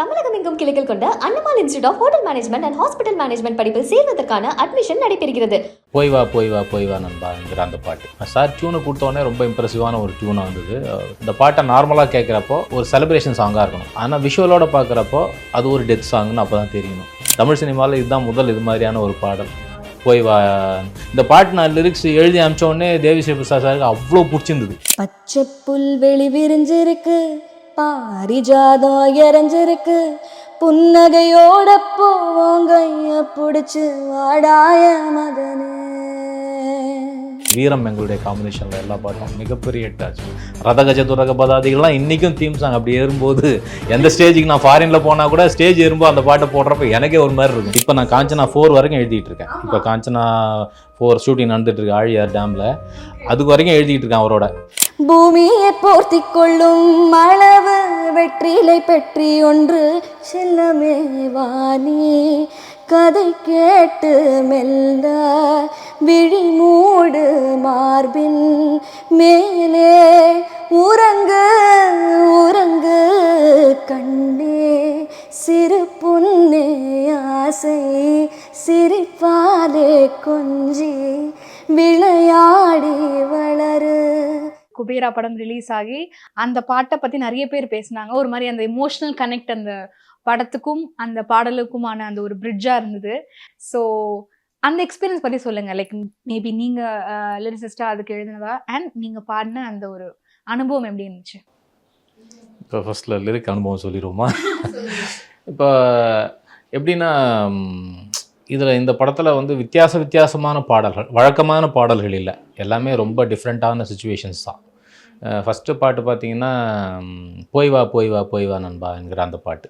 தமிழகம் எங்கும் கிளைகள் கொண்ட Annamal institute of hotel management and hospital management படிப்பில் சேர்வதற்கான அட்மிஷன் நடைபெறுகிறது. போய் வா போய் வா போய் வா நண்பாங்கிற அந்த பாட்டு. சார் டியூனை கொடுத்தோடனே ரொம்ப இம்ப்ரெசிவான ஒரு டியூனாக இருந்தது இந்த பாட்டை நார்மலாக கேட்குறப்போ ஒரு செலிப்ரேஷன் சாங்காக இருக்கணும். ஆனால் விஷுவலோட பார்க்குறப்போ அது ஒரு டெத் சாங்னு அப்போ தான் தெரியணும். தமிழ் சினிமாவில் இதுதான் முதல் இது மாதிரியான ஒரு பாடல். போய் வா. இந்த பாட்டு நான் லிரிக்ஸ் எழுதி அமிச்ச உடனே தேவி ஸ்ரீ பிரசாத் சாருக்கு அவ்வளோ பிடிச்சிருந்தது. பச்சை புல்வெளி விரிஞ்சிருக்கு. பாரிஜாதம் இறஞ்சிருக்கு புன்னகையோட போவோம் கைய பிடிச்சு வாடாய மதனே வீரம் எங்களுடைய காம்பினேஷனில் எல்லா பாட்டும் மிகப்பெரிய ஹிட் ஆச்சு. ரதகஜ துரக பதாதிகள்லாம் இன்றைக்கும் தீம் சாங் அப்படி ஏறும்போது எந்த ஸ்டேஜுக்கு நான் ஃபாரினில் போனால் கூட ஸ்டேஜ் ஏறும்போது அந்த பாட்டை போடுறப்ப எனக்கே ஒரு மாதிரி இருக்கும். இப்போ நான் காஞ்சனா ஃபோர் வரைக்கும் எழுதிட்டு இருக்கேன். இப்போ காஞ்சனா ஃபோர் ஷூட்டிங் நடந்துட்டு இருக்கு ஆழியார் டேமில் அதுக்கு வரைக்கும் எழுதிட்டு இருக்கேன் அவரோட. பூமியை போர்த்தி கொள்ளும் அளவு வெற்றிலை பெற்றி ஒன்று செல்லமே வாணி. கதை கேட்டு மெல்ல விழி மூடு மார்பின் மேலே உறங்கு உறங்கு கண்ணே. சிறு புன்னே ஆசை சிரிப்பாலே கொஞ்சி விளையாடி வளரு. குபேரா படம் ரிலீஸ் ஆகி அந்த பாட்டை பத்தி நிறைய பேர் பேசினாங்க. ஒரு மாதிரி அந்த எமோஷனல் கனெக்ட் அந்த படத்துக்கும் அந்த பாடலுக்குமான அந்த ஒரு பிரிட்ஜா இருந்தது. ஸோ அந்த எக்ஸ்பீரியன்ஸ் பத்தி சொல்லுங்க. லைக் மேபி நீங்க லிரிசிஸ்டா அதுக்கு எழுதினதா? அண்ட் நீங்க பாடின அந்த ஒரு அனுபவம் எப்படி இருந்துச்சு? இப்போ ஃபர்ஸ்ட்டில் லிரிக் அனுபவம் சொல்லிடுவோமா? இப்போ எப்படின்னா இதில் இந்த படத்தில் வந்து வித்தியாச வித்தியாசமான பாடல்கள் வழக்கமான பாடல்கள் இல்லை. எல்லாமே ரொம்ப டிஃப்ரெண்ட்டான சுச்சுவேஷன்ஸ் தான். ஃபஸ்ட்டு பாட்டு பார்த்தீங்கன்னா போய் வா போய் வா போய் வா நண்பா என்கிற அந்த பாட்டு.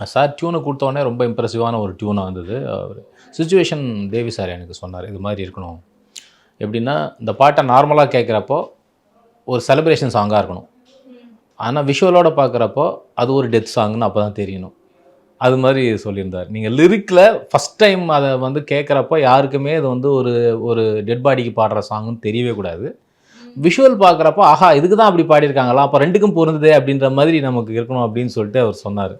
சார் டியூனை கொடுத்தோடனே ரொம்ப இம்ப்ரெசிவான ஒரு டியூனாக இருந்தது அவர் சுச்சுவேஷன் தேவி சார் எனக்கு சொன்னார் இது மாதிரி இருக்கணும். எப்படின்னா இந்த பாட்டை நார்மலாக கேட்குறப்போ ஒரு செலிப்ரேஷன் சாங்காக இருக்கணும். ஆனால் விஷுவலோட பார்க்குறப்போ அது ஒரு டெத் சாங்னு அப்போ தான் தெரியணும். அது மாதிரி சொல்லியிருந்தார். நீங்கள் லிரிக்கில் ஃபஸ்ட் டைம் அதை வந்து கேட்குறப்போ யாருக்குமே இது வந்து ஒரு ஒரு டெட் பாடிக்கு பாடுற சாங்னு தெரியவே கூடாது. விஷுவல் பார்க்குறப்ப ஆஹா இதுக்கு தான் அப்படி பாடியிருக்காங்களா? அப்போ ரெண்டுக்கும் பொருந்ததே அப்படின்ற மாதிரி நமக்கு இருக்கணும் அப்படின்னு சொல்லிட்டு அவர் சொன்னார்.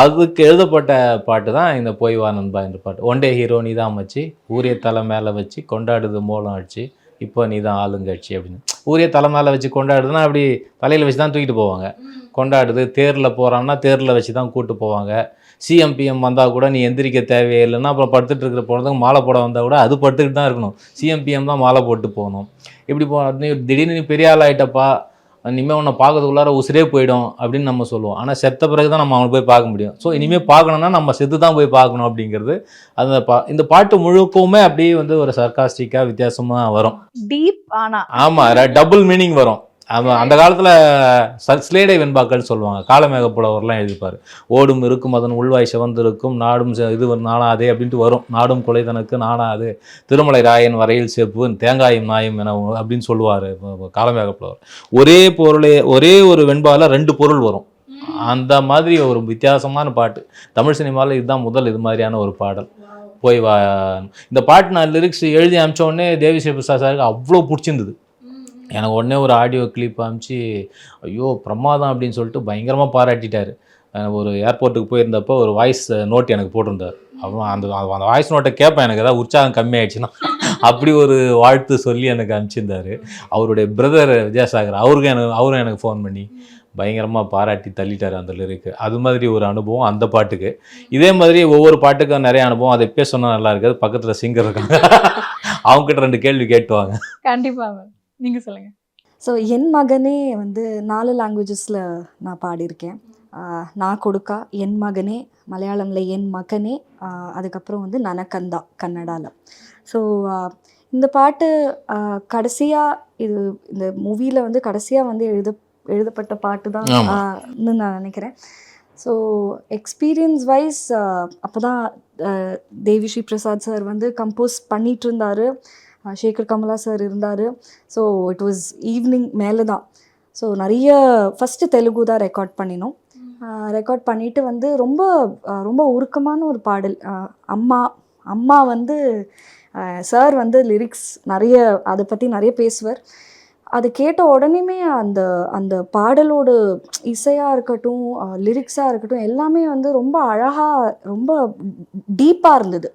அதுக்கு எழுதப்பட்ட பாட்டு தான் இந்த போய் வா நண்பா என்ற பாட்டு. ஒன் டே ஹீரோ நீ தான் மச்சி. ஊரிய தலை மேலே வச்சு கொண்டாடுது மூலம் ஆச்சு இப்போ நீ தான் ஆளுங்கட்சி அப்படின்னு. ஊரிய தலை மேலே வச்சு கொண்டாடுதுன்னா அப்படி தலையில் வச்சு தான் தூக்கிட்டு போவாங்க. கொண்டாடுது. தேரில் போகிறான்னா தேரில் வச்சு தான் கூட்டு போவாங்க. சிஎம்பிஎம் வந்தால் கூட நீ எந்திரிக்க தேவையில்லைன்னா அப்புறம் படுத்துட்டு இருக்கிற பொழுதுக்கு மாலை போட வந்தால் கூட அது படுத்துக்கிட்டு தான் இருக்கணும். சிஎம்பிஎம் தான் மாலை போட்டு போகணும். இப்படி போ நீ திடீர்னு நீ பெரிய ஆள் ஆகிட்டப்பா இனிமேல் உன்னை பார்க்கறதுக்குள்ளார உசிரே போயிடும் அப்படின்னு நம்ம சொல்லுவோம். ஆனால் செத்த பிறகு தான் நம்ம அவனை போய் பார்க்க முடியும். ஸோ இனிமேல் பார்க்கணுன்னா நம்ம செத்து தான் போய் பார்க்கணும் அப்படிங்கிறது அந்த பா இந்த பாட்டு முழுக்கவுமே அப்படியே வந்து ஒரு சர்க்காஸ்டிக்காக வித்தியாசமாக வரும். டீப் ஆனா. ஆமாம் டபுள் மீனிங் வரும். ஆமாம் அந்த காலத்தில் ஸ்லேடை வெண்பாக்கள் சொல்லுவாங்க. காலமேக புலவர்லாம் எழுதிப்பார். ஓடும் இருக்கும் அதன் உள்வாய் சிவந்திருக்கும் நாடும் இது நாணாதே அப்படின்ட்டு வரும். நாடும் குலைதனுக்கு நாணாது திருமலை ராயன் வரையில் செப்பு தேங்காயும் நாயும் என அப்படின்னு சொல்லுவார் காலமேக புலவர் ஒரே பொருளே ஒரே ஒரு வெண்பாவில் ரெண்டு பொருள் வரும். அந்த மாதிரி ஒரு வித்தியாசமான பாட்டு. தமிழ் சினிமாவில் இதுதான் முதல் இது மாதிரியான ஒரு பாடல். போய் வா இந்த பாட்டு நான் லிரிக்ஸ் எழுதி அமிச்ச உடனே தேவி ஸ்ரீ பிரசாத் சாருக்கு அவ்வளோ பிடிச்சிருந்தது. எனக்கு உடனே ஒரு ஆடியோ கிளிப் அமிச்சு ஐயோ பிரமாதம் அப்படின்னு சொல்லிட்டு பயங்கரமாக பாராட்டிட்டார். ஒரு ஏர்போர்ட்டுக்கு போயிருந்தப்போ ஒரு வாய்ஸ் நோட் எனக்கு போட்டிருந்தார். அப்புறம் அந்த அந்த வாய்ஸ் நோட்டை கேட்பேன். எனக்கு ஏதாவது உற்சாகம் கம்மியாயிடுச்சுன்னா அப்படி ஒரு வாழ்த்து சொல்லி எனக்கு அனுப்பிச்சிருந்தாரு அவருடைய பிரதர் விஜயசாகர் அவருக்கும் எனக்கு அவரும் எனக்கு ஃபோன் பண்ணி பயங்கரமாக பாராட்டி தள்ளிட்டார் அந்த லிரிக்கு அது மாதிரி ஒரு அனுபவம் அந்த பாட்டுக்கு. இதே மாதிரி ஒவ்வொரு பாட்டுக்கும் நிறைய அனுபவம். அதை எப்பயே சொன்னால் நல்லா இருக்காது. பக்கத்தில் சிங்கர் இருக்காங்க. அவங்ககிட்ட ரெண்டு கேள்வி கேட்டுவாங்க கண்டிப்பாக மேம் நீங்க சொல்லுங்க. ஸோ என் மகனே வந்து நாலு லாங்குவேஜஸில் நான் பாடியிருக்கேன். நான் கொடுக்கா என் மகனே மலையாளமில் என் மகனே அதுக்கப்புறம் வந்து நனக்கந்தா கன்னடாவில் ஸோ இந்த பாட்டு கடைசியாக இது இந்த மூவியில் வந்து கடைசியாக வந்து எழுத எழுதப்பட்ட பாட்டு தான். நான் நினைக்கிறேன். ஸோ எக்ஸ்பீரியன்ஸ் வைஸ் அப்போ தான் தேவி ஸ்ரீ பிரசாத் சார் வந்து கம்போஸ் பண்ணிட்டு இருந்தார். சேகர் கமலா சார் இருந்தார். ஸோ இட் வாஸ் ஈவினிங் மேலே தான் ஸோ நிறைய ஃபஸ்ட்டு தெலுங்கு தான் ரெக்கார்ட் பண்ணினோம். ரெக்கார்ட் பண்ணிவிட்டு வந்து ரொம்ப ரொம்ப உருக்கமான ஒரு பாடல். அம்மா அம்மா வந்து சார் வந்து லிரிக்ஸ் நிறைய அதை பற்றி நிறைய பேசுவார். அது கேட்ட உடனேமே அந்த அந்த பாடலோட இசையாக இருக்கட்டும் லிரிக்ஸாக இருக்கட்டும் எல்லாமே வந்து ரொம்ப அழகாக ரொம்ப டீப்பாக இருந்தது.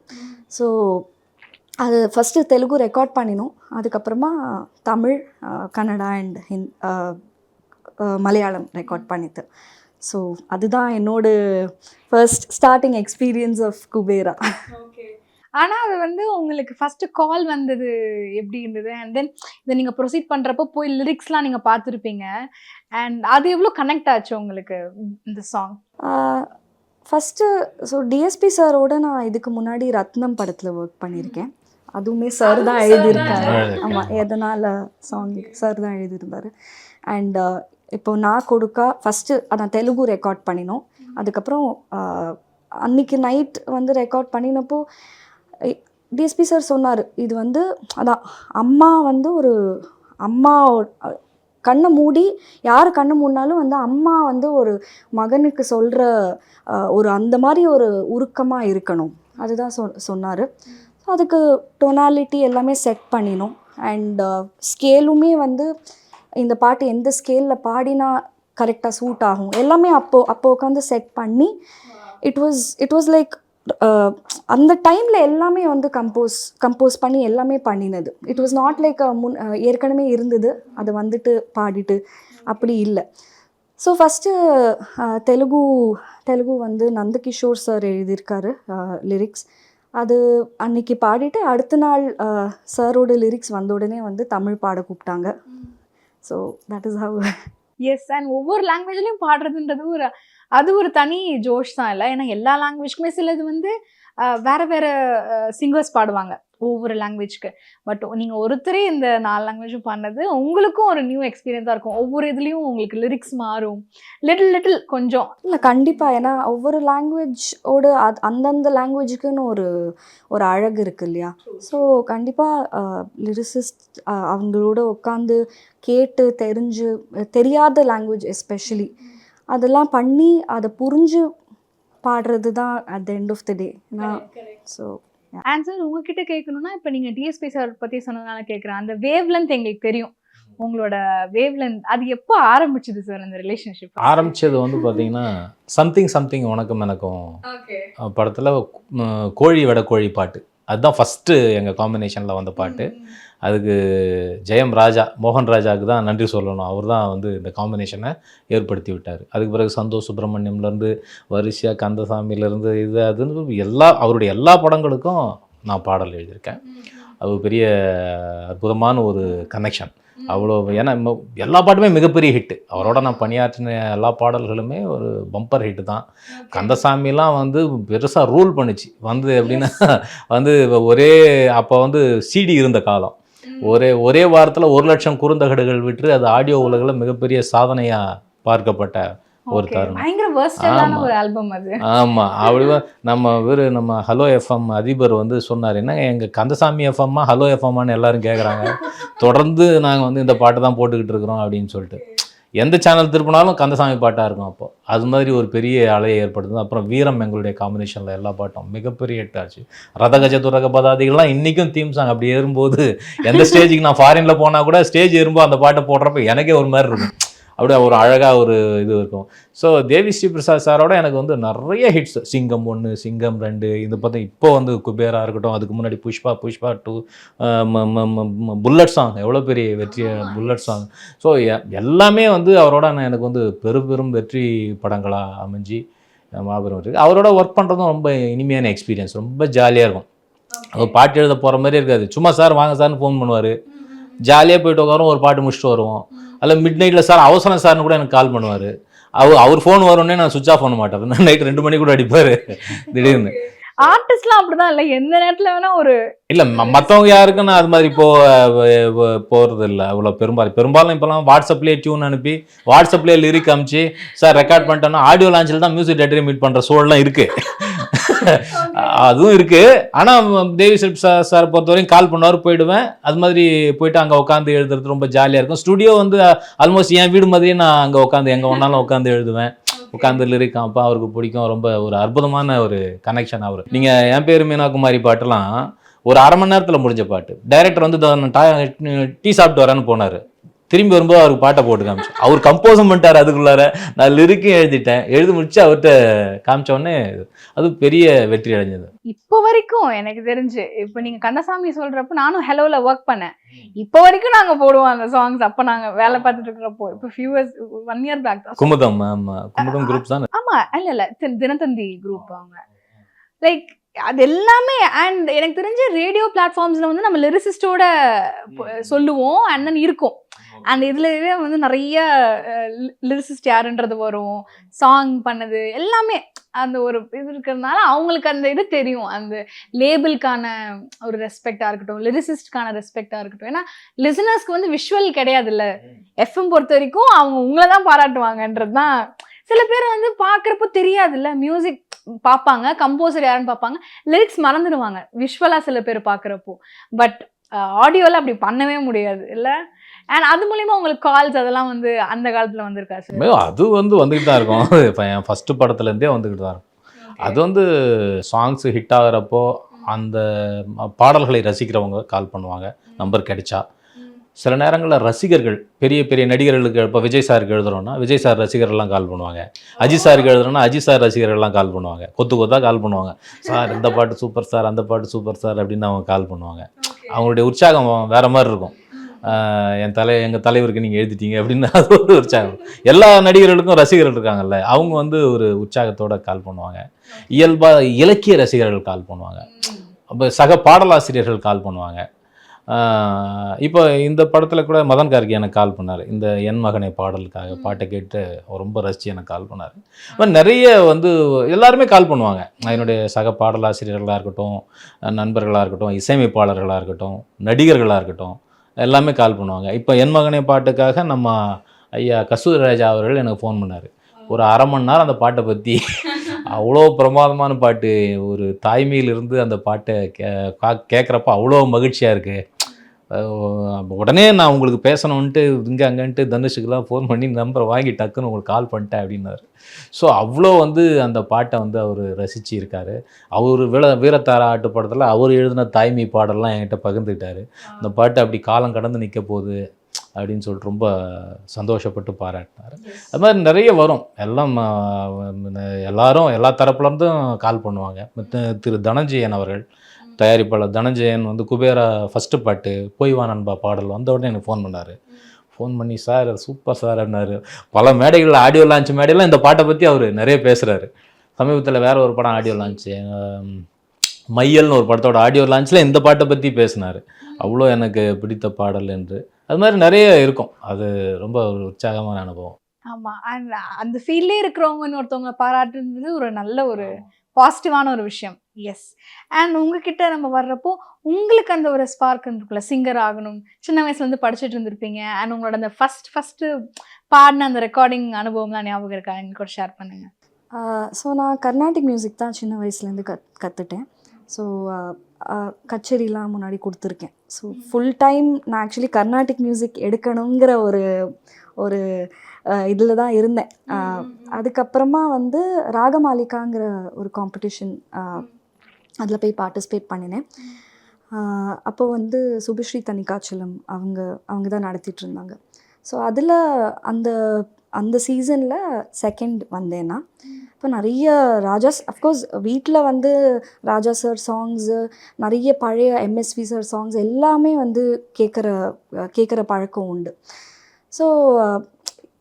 ஸோ அது ஃபஸ்ட்டு தெலுங்கு ரெக்கார்ட் பண்ணினோம். அதுக்கப்புறமா தமிழ் கன்னடா அண்ட் ஹிந் மலையாளம் ரெக்கார்ட் பண்ணிது ஸோ அதுதான் என்னோட first starting experience of Kubera ஆனா அது வந்து உங்களுக்கு ஃபர்ஸ்ட் கால் வந்தது எப்படி இருந்தது? அண்ட் தென் இதை நீங்க ப்ரொசீட் பண்றப்போ போய் லிரிக்ஸ்லாம் நீங்க பார்த்துருப்பீங்க. அண்ட் அது எவ்வளோ கனெக்ட் ஆச்சு உங்களுக்கு இந்த சாங் ஃபஸ்ட்டு ஸோ டிஎஸ்பி சாரோட நான் இதுக்கு முன்னாடி ரத்னம் படத்தில் ஒர்க் பண்ணியிருக்கேன். அதுவுமே சார் தான் எழுதியிருக்காரு. ஆமாம் எதனால் சாங் சார் தான் எழுதியிருந்தாரு. அண்ட் இப்போ நான் கொடுக்கா ஃபஸ்ட்டு நான் தெலுங்கு ரெக்கார்ட் பண்ணினோம். அதுக்கப்புறம் ஆஹ், அன்னைக்கு நைட் வந்து ரெக்கார்ட் பண்ணினப்போ டிஎஸ்பி சார் சொன்னார் இது வந்து அதான் அம்மா வந்து ஒரு அம்மா கண்ணை மூடி யார் கண்ணை மூடினாலும் வந்து அம்மா வந்து ஒரு மகனுக்கு சொல்கிற ஒரு அந்த மாதிரி ஒரு உருக்கமாக இருக்கணும். அதுதான் சொ சொன்னார். அதுக்கு டொனாலிட்டி எல்லாமே செட் பண்ணினோம் அண்ட் ஸ்கேலுமே வந்து இந்த பாட்டு எந்த ஸ்கேலில் பாடினா கரெக்டாக சூட் ஆகும் எல்லாமே அப்போ அப்போ உட்காந்து செட் பண்ணி it was it was like அந்த டைமில் எல்லாமே வந்து கம்போஸ் கம்போஸ் பண்ணி எல்லாமே பண்ணினது. இட் வாஸ் நாட் லைக் முன் uh, ஏற்கனவே இருந்தது அதை வந்துட்டு பாடிட்டு அப்படி இல்லை. So first uh, Telugu Telugu வந்து நந்தகிஷோர் சார் எழுதியிருக்காரு uh, லிரிக்ஸ் அது அன்னைக்கு பாடிட்டு அடுத்த நாள் சாரோட லிரிக்ஸ் வந்த உடனே வந்து தமிழ் பாட கூப்பிட்டாங்க. So that is how is and ஒவ்வொரு லாங்குவேஜ்லையும் பாடுறதுன்றது ஒரு அது ஒரு தனி ஜோஷ் தான் இல்லை? ஏன்னா எல்லா லாங்குவேஜ்க்குமே சிலது வந்து வேற வேற சிங்கர்ஸ் பாடுவாங்க ஒவ்வொரு லாங்குவேஜ்க்கு பட் நீங்க ஒருத்தரே இந்த நாலு லாங்குவேஜும் பண்ணது உங்களுக்கும் ஒரு நியூ எக்ஸ்பீரியன்ஸாக இருக்கும். ஒவ்வொரு இதுலயும் உங்களுக்கு லிரிக்ஸ் மாறும். லிட்டில் லிட்டில் கொஞ்சம். இல்லை கண்டிப்பாக ஏன்னா ஒவ்வொரு லாங்குவேஜோட அது அந்தந்த லாங்குவேஜுக்குன்னு ஒரு ஒரு அழகு இருக்கு இல்லையா? ஸோ கண்டிப்பாக லிரிசிஸ்ட் அவங்களோட உட்காந்து கேட்டு தெரிஞ்சு தெரியாத லாங்குவேஜ் எஸ்பெஷலி அதெல்லாம் பண்ணி அதை புரிஞ்சு பாடுறது தான் at the end of the day நான் ஸோ ஆன்சர் உங்ககிட்ட கேட்கணும்னா இப்போ நீங்க டிஎஸ்பி சார் பத்தி சொன்னதுனால கேட்குறேன் அந்த வேவ் லென்த் எங்களுக்கு தெரியும். உங்களோட வேவ் லென்த் அது எப்போ ஆரம்பிச்சது சார் அந்த ரிலேஷன்ஷிப் ஆரம்பிச்சது வந்து பார்த்தீங்கன்னா சம்திங் சம்திங் உனக்கும் எனக்கும். படத்தில் கோழி வெட கோழி பாட்டு. அதுதான் ஃபஸ்ட்டு எங்கள் காம்பினேஷனில் வந்த பாட்டு. அதுக்கு ஜெயம் ராஜா மோகன் ராஜாவுக்கு தான் நன்றி சொல்லணும். அவர் தான் வந்து இந்த காம்பினேஷனை ஏற்படுத்தி விட்டார். அதுக்கு பிறகு சந்தோஷ் சுப்பிரமணியம்லேருந்து வரிசையாக கந்தசாமியிலேருந்து இது அதுன்னு எல்லா அவருடைய எல்லா படங்களுக்கும் நான் பாடல் எழுதியிருக்கேன். அது பெரிய அற்புதமான ஒரு கனெக்ஷன் அவ்வளோ ஏன்னா எல்லா பாட்டுமே மிகப்பெரிய ஹிட்டு அவரோட நான் பணியாற்றின எல்லா பாடல்களுமே ஒரு பம்பர் ஹிட்டு தான். கந்தசாமிலாம் வந்து பெருசாக ரூல் பண்ணுச்சு. வந்து எப்படின்னா வந்து ஒரே அப்போ வந்து சிடி இருந்த காலம். ஒரே ஒரே வாரத்தில் ஒரு லட்சம் குறுந்தகடுகள் விட்டு அது ஆடியோ உலகில் மிகப்பெரிய சாதனையாக பார்க்கப்பட்ட ஒரு. தருணம். ஆமாம் அப்படிவா நம்ம இவர் நம்ம ஹலோ எஃப்எம் அதிபர் வந்து சொன்னார் என்ன எங்கள் கந்தசாமி எஃப்எம்மா ஹலோ எஃப்எம்மான்னு எல்லாரும் கேட்குறாங்க தொடர்ந்து நாங்கள் வந்து இந்த பாட்டு தான் போட்டுக்கிட்டு இருக்கிறோம் அப்படின்னு சொல்லிட்டு. எந்த சேனல் திருப்பினாலும் கந்தசாமி பாட்டாக இருக்கும் அப்போ. அது மாதிரி ஒரு பெரிய அலையை ஏற்படுத்துது. அப்புறம் வீரம் எங்களுடைய காம்பினேஷனில் எல்லா பாட்டும் மிகப்பெரிய ஹிட் ஆச்சு. ரதகஜ துரக பதாதிகள்லாம் இன்றைக்கும் தீம் சாங் அப்படி ஏறும்போது எந்த ஸ்டேஜுக்கு நான் ஃபாரினில் போனால் கூட ஸ்டேஜ் ஏறும்போது அந்த பாட்டை போடுறப்ப எனக்கே ஒரு மாதிரி இருக்கும். அப்படியே ஒரு அழகாக ஒரு இது இருக்கும். ஸோ தேவி ஸ்ரீ பிரசாத் சாரோட எனக்கு வந்து நிறைய ஹிட்ஸ் சிங்கம் ஒன்று சிங்கம் ரெண்டு இது பார்த்தா இப்போ வந்து குபேரா இருக்கட்டும் அதுக்கு முன்னாடி Pushpa Pushpa two bullet song எவ்வளோ பெரிய வெற்றி புல்லட் சாங் ஸோ எல்லாமே வந்து அவரோட நான் எனக்கு வந்து பெரும் பெரும் வெற்றி படங்களாக அமைஞ்சு மாபெரும் இருக்கு அவரோட ஒர்க் பண்ணுறதும் ரொம்ப இனிமையான எக்ஸ்பீரியன்ஸ் ரொம்ப ஜாலியாக இருக்கும். அவர் பாட்டு எழுத போகிற மாதிரி இருக்காது. சும்மா சார் வாங்க சார்னு ஃபோன் பண்ணுவார். ஜாலியாக போயிட்டு உட்காரோம் ஒரு பாட்டு முடிச்சுட்டு வருவோம். அதில் மிட் நைட்டில் சார் அவசரம் சார்னு கூட எனக்கு கால் பண்ணுவார். அவர் அவர் ஃபோன் வரும்னே நான் சுவிச் ஆஃப் பண்ண மாட்டேன். நைட் ரெண்டு மணி கூட அடிப்பார். திடீர்னு. ஆர்டிஸ்ட்லாம் அப்படிதான் இல்ல. எந்த நேரத்துல வேணா ஒரு இல்லை மற்றவங்க யாருக்கும் நான் அது மாதிரி போ போகிறது இல்லை. அவ்வளோ பெரும்பாலும் பெரும்பாலும் இப்போலாம் வாட்ஸ்அப்லேயே டியூன் அனுப்பி வாட்ஸ்அப்லேயே லிரிக் அமிச்சு சார் ரெக்கார்ட் பண்ணிட்டோன்னா ஆடியோ லான்ச்சில் தான் மியூசிக் டேரக்டரை மீட் பண்ணுற சூழலாம் இருக்குது அதுவும் இருக்குது ஆனால் தேவி சில்ப் சார் சார் பொறுத்தவரைக்கும் கால் பண்ணுவார் போயிடுவேன். அது மாதிரி போயிட்டு அங்கே உட்காந்து எழுதுறது ரொம்ப ஜாலியாக இருக்கும். ஸ்டுடியோ வந்து ஆல்மோஸ்ட் என் வீடு மாதிரியே நான் அங்கே உட்காந்து எங்கே ஒன்றாலும் உட்காந்து எழுதுவேன். உட்காந்து லிரிக் அவருக்கு பிடிக்கும். ரொம்ப ஒரு அற்புதமான ஒரு கனெக்ஷன் அவர். நீங்கள் என் பேர் மீனாகுமாரி பாட்டுலாம் ஒரு அரை மணி நேரத்தில் முடிஞ்ச பாட்டு. டைரக்டர் வந்து டீ சாப்பிட்டு வரேன்னு போனார். திரும்பி வரும்போது அவருக்கு பாட்டை போட்டு காமிச்சேன் அவர் கம்போஸும் பண்ணிட்டார் அதுக்குள்ளார. நான் லிரிக்கும் எழுதிட்டேன். எழுதி முடிச்சு அவர்கிட்ட காமிச்ச உடனே அது பெரிய வெற்றி அடைஞ்சது. இப்போ வரைக்கும் எனக்கு தெரிஞ்சு இப்போ நீங்க கந்தசாமி சொல்றப்ப நானும் ஹெலோல ஒர்க் பண்ணேன். இப்போ வரைக்கும் நாங்க போடுவோம் அந்த சாங்ஸ் அப்ப நாங்க வேலை பார்த்துட்டு இருக்கிறப்போ இப்போ few years one year back தான். குமுதம் ஆமா. குமுதம் குரூப் தான்? ஆமா. இல்ல இல்ல. தினத்தந்தி குரூப் அவங்க. லைக் அது எல்லாமே அண்ட் எனக்கு தெரிஞ்ச ரேடியோ பிளாட்ஃபார்ம்ஸ்ல வந்து நம்ம லிரிசிஸ்டோட சொல்லுவோம் அண்ட் தென் இருக்கும். அந்த இதுலவே வந்து நிறைய லிரிசிஸ்ட் யாருன்றது வரும். சாங் பண்ணது எல்லாமே அந்த ஒரு இது இருக்கிறதுனால அவங்களுக்கு அந்த இது தெரியும். அந்த லேபிள்கான ஒரு ரெஸ்பெக்டா இருக்கட்டும் லிரிசிஸ்ட்கான ரெஸ்பெக்டா இருக்கட்டும். ஏன்னா லிசனர்ஸ்க்கு வந்து விஷுவல் கிடையாதுல்ல. எஃப்எம் பொறுத்த வரைக்கும் அவங்க உங்களை தான் பாராட்டுவாங்கன்றது தான். சில பேர் வந்து பார்க்குறப்போ தெரியாதுல்ல. மியூசிக் பார்ப்பாங்க கம்போசர் யாருன்னு பார்ப்பாங்க. லிரிக்ஸ் மறந்துடுவாங்க. விஷுவலாக சில பேர் பார்க்குறப்போ. பட் ஆடியோவில் அப்படி பண்ணவே முடியாது. இல்லை? அண்ட் அது மூலியமா உங்களுக்கு கால்ஸ் அதெல்லாம் வந்து அந்த காலத்தில் வந்திருக்கா சார் அது வந்து வந்துக்கிட்டு தான் இருக்கும். இப்போ என் ஃபஸ்ட்டு படத்துலேருந்தே வந்துக்கிட்டு தான் இருக்கும். அது வந்து சாங்ஸ் ஹிட் ஆகிறப்போ அந்த பாடல்களை ரசிக்கிறவங்க கால் பண்ணுவாங்க. நம்பர் கிடைச்சா. சில நேரங்களில் ரசிகர்கள் பெரிய பெரிய நடிகர்களுக்கு இப்போ விஜய் சாருக்கு எழுதுறோம்னா விஜய் சார் ரசிகர்கள்லாம் கால் பண்ணுவாங்க. அஜித் சாருக்கு எழுதுறோம்னா அஜித் சார் ரசிகர்கள்லாம் கால் பண்ணுவாங்க. கொத்து கொத்தாக கால் பண்ணுவாங்க. சார் இந்த பாட்டு சூப்பர் சார் அந்த பாட்டு சூப்பர் சார் அப்படின்னு அவங்க கால் பண்ணுவாங்க. அவங்களுடைய உற்சாகம் வேற மாதிரி இருக்கும். என் தலை எங்கள் தலைவருக்கு நீங்கள் எழுதிட்டீங்க அப்படின்னு அது ஒரு உற்சாகம். எல்லா நடிகர்களுக்கும் ரசிகர்கள் இருக்காங்கல்ல அவங்க வந்து ஒரு உற்சாகத்தோட கால் பண்ணுவாங்க. இயல்பா இலக்கிய ரசிகர்கள் கால் பண்ணுவாங்க. அப்போ சக பாடலாசிரியர்கள் கால் பண்ணுவாங்க. இப்போ இந்த படத்தில் கூட மதன் கார்கி எனக்கு கால் பண்ணார். இந்த என் மகனை பாடலுக்காக பாட்டை கேட்டு ரொம்ப ரசித்து எனக்கு கால் பண்ணார். இப்போ நிறைய வந்து எல்லாருமே கால் பண்ணுவாங்க. என்னுடைய சக பாடலாசிரியர்களாக இருக்கட்டும் நண்பர்களாக இருக்கட்டும் இசையமைப்பாளர்களாக இருக்கட்டும் நடிகர்களாக இருக்கட்டும் எல்லாமே கால் பண்ணுவாங்க. இப்போ என் மகனை பாட்டுக்காக நம்ம ஐயா கஸ்தூரி ராஜா அவர்கள் எனக்கு ஃபோன் பண்ணார். ஒரு அரை மணி நேரம் அந்த பாட்டை பற்றி அவ்வளோ பிரமாதமான பாட்டு. ஒரு தாய்மையிலிருந்து அந்த பாட்டை கே கேட்குறப்ப அவ்வளோ மகிழ்ச்சியாக இருக்குது உடனே நான் உங்களுக்கு பேசணுன்ட்டு இங்கே அங்கன்ட்டு தனுஷுக்கெல்லாம் ஃபோன் பண்ணி நம்பரை வாங்கி டக்குன்னு உங்களுக்கு கால் பண்ணிட்டேன் அப்படின்னாரு. ஸோ அவ்வளோ வந்து அந்த பாட்டை வந்து அவர் ரசித்து இருக்காரு அவர் வீர வீரத்தாரா ஆட்டு படத்தில் அவர் எழுதின தாய்மை பாடல்லாம் என்கிட்ட பகிர்ந்துக்கிட்டாரு. அந்த பாட்டு அப்படி காலம் கடந்து நிற்க போகுது அப்படின்னு சொல்லிட்டு ரொம்ப சந்தோஷப்பட்டு பாராட்டினார். அது மாதிரி நிறைய வரும். எல்லாம் எல்லாரும் எல்லா தரப்புலேருந்தும் கால் பண்ணுவாங்க. திரு தனஞ்சயன் அவர்கள் தயாரிப்பாளர் தனஞ்சயன் வந்து குபேரா ஃபஸ்ட்டு பாட்டு போய் வா நண்பா பாடல் வந்த உடனே எனக்கு ஃபோன் பண்ணார். ஃபோன் பண்ணி சார் சூப்பர் சார் அப்படின்னாரு. பல மேடைகளில் ஆடியோ லான்ச் மேடையில் இந்த பாட்டை பற்றி அவர் நிறைய பேசுகிறாரு சமீபத்தில் வேற ஒரு படம் ஆடியோ லான்ச்சு மையல்னு ஒரு படத்தோட ஆடியோ லான்ச்சில் இந்த பாட்டை பற்றி பேசினார். அவ்வளோ எனக்கு பிடித்த பாடல் என்று. அது மாதிரி நிறைய இருக்கும். அது ரொம்ப ஒரு உற்சாகமான அனுபவம். ஆமா. and அந்த ஃபீல்ட்லே இருக்கிறவங்கன்னு ஒருத்தவங்க பாராட்டுறது ஒரு நல்ல ஒரு பாசிட்டிவான ஒரு விஷயம். எஸ் அண்ட் உங்ககிட்ட நம்ம வர்றப்போ உங்களுக்கு அந்த ஒரு ஸ்பார்க் இருக்குல்ல சிங்கர் ஆகணும் சின்ன வயசுலேருந்து படிச்சுட்டு இருந்திருப்பீங்க. அண்ட் உங்களோட அந்த ஃபர்ஸ்ட் ஃபஸ்ட்டு பாடின அந்த ரெக்கார்டிங் அனுபவம்லாம் ஞாபகம் இருக்கா? எங்களுக்கு கூட ஷேர் பண்ணுங்கள் ஸோ நான் கர்நாடிக் மியூசிக் தான் சின்ன வயசுலேருந்து கத் கற்றுட்டேன் ஸோ கச்சேரிலாம் முன்னாடி கொடுத்துருக்கேன். ஸோ ஃபுல் டைம் நான் ஆக்சுவலி கர்நாடிக் மியூசிக் எடுக்கணுங்கிற ஒரு ஒரு இதில் தான் இருந்தேன். அதுக்கப்புறமா வந்து ராகமாலிகாங்கிற ஒரு காம்படிஷன் அதில் போய் பார்ட்டிசிபேட் பண்ணினேன். அப்போ வந்து சுபிஸ்ரீ தனிகாச்சலம் அவங்க அவங்க தான் நடத்திட்டு இருந்தாங்க. ஸோ அதில் அந்த அந்த சீசனில் செகண்ட் வந்தேன் நான் இப்போ நிறைய ராஜாஸ் அஃப்கோர்ஸ் வீட்டில் வந்து ராஜா சார் சாங்ஸு நிறைய பழைய எம்எஸ்வி சார் சாங்ஸ் எல்லாமே வந்து கேட்குற கேட்குற பழக்கம் உண்டு. ஸோ